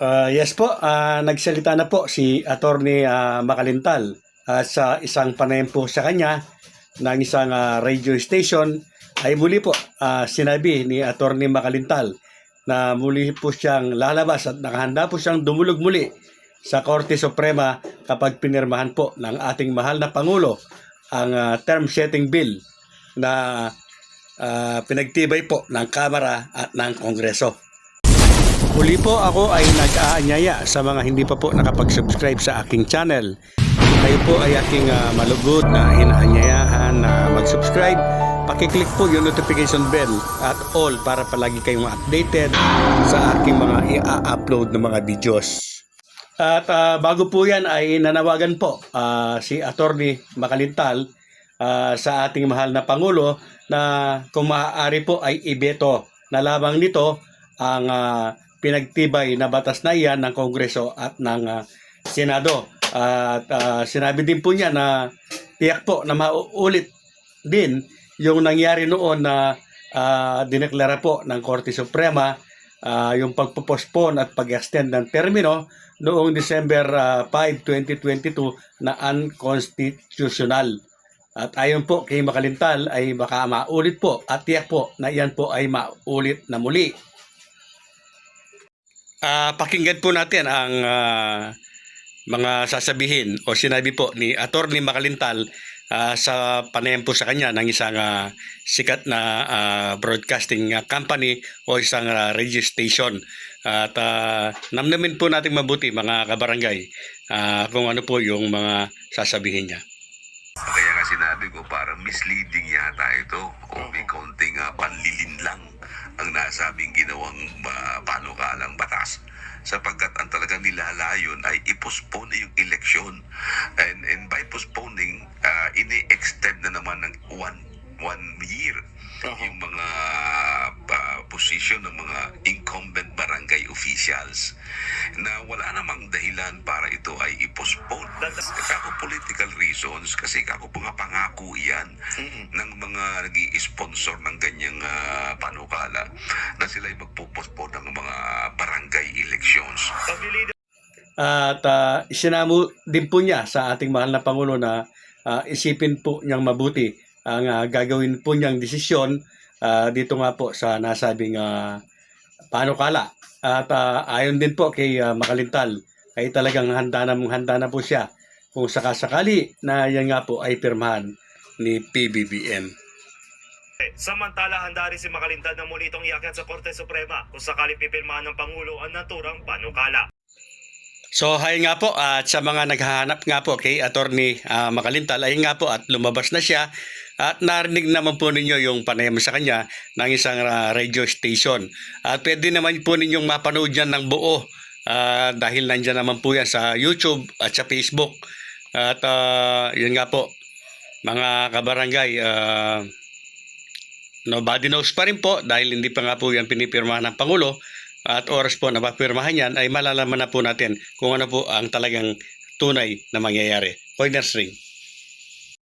Ah, yes po, ah, nagsalita na po si Attorney ah, Makalintal at sa isang panayam po sa kanya ng isang ah, radio station. Ay muli po ah, sinabi ni Attorney Makalintal na muli po siyang lalabas at nakahanda po siyang dumulog muli sa Korte Suprema kapag pinirmahan po ng ating mahal na Pangulo ang ah, term setting bill na ah, pinagtibay po ng Kamara at ng Kongreso. Muli po ako ay nag-aanyaya sa mga hindi pa po nakapag-subscribe sa aking channel. Kayo po ay aking ah, malugod na inaanyayahan na mag-subscribe. Pakiclick po yung notification bell at all para palagi kayong updated sa aking mga i-upload na mga videos. At ah, bago po yan ay nanawagan po ah, si Attorney Makalintal ah, sa ating mahal na Pangulo na kung maaari po ay ibeto na lamang nito ang ah, pinagtibay na batas na iyan ng Kongreso at ng ah, Senado. At ah, sinabi din po niya na tiyak po na mauulit din yung nangyari noon na ah, dineklara po ng Korte Suprema ah, yung pagpopospone at pag-extend ng termino noong December ah, 5, 2022 na unconstitutional. At ayon po kay Makalintal ay baka maulit po at tiyak po na iyan po ay maulit na muli. Ah, pakinggan po natin ang ah, mga sasabihin o sinabi po ni Attorney Makalintal ah, sa panayam po sa kanya ng isang ah, sikat na ah, broadcasting company o isang ah, radio station. At uh, namnamin po natin mabuti mga kabarangay ah, kung ano po yung mga sasabihin niya. Kaya nga sinabi ko parang misleading yata ito o may ang nasabing ginawang uh, panukalang batas sapagkat ang talagang nilalayon ay i-postpone yung eleksyon. And, and by postponing uh, ini-extend na naman ng one, one year yung mga uh, position ng mga incumbent barangay officials na wala namang dahilan para ito ay i-postpone. Kako political reasons kasi kako mga pangako yan ng mga nag sponsor ng ganyang ah, panukala na sila ay magpo-postpone ng mga barangay elections. At uh, isinamo din po niya sa ating mahal na Pangulo na ah, isipin po niyang mabuti ang ah, gagawin po niyang desisyon ah, dito nga po sa nasabing uh, panukala. At ah, ayon din po kay ah, Makalintal ay talagang handa na, handa na po siya kung sakasakali na yan nga po ay pirmahan ni PBBM. Samantala, handa rin si Makalintad na muli itong iakyat sa Korte Suprema kung sakaling pipirmahan ng Pangulo ang naturang panukala. So hay nga po at sa mga naghahanap nga po kay Attorney ah, Makalintal ay nga po at lumabas na siya at narinig naman po ninyo yung panayam sa kanya ng isang ah, radio station. At pwede naman po ninyong mapanood yan ng buo ah, dahil nandyan naman po yan sa YouTube at sa Facebook. At ah, yun nga po mga kabarangay ah, nobody knows pa rin po dahil hindi pa nga po yan pinipirmahan ng Pangulo at oras po na mapirmahan yan ay malalaman na po natin kung ano po ang talagang tunay na mangyayari. Pointers ring.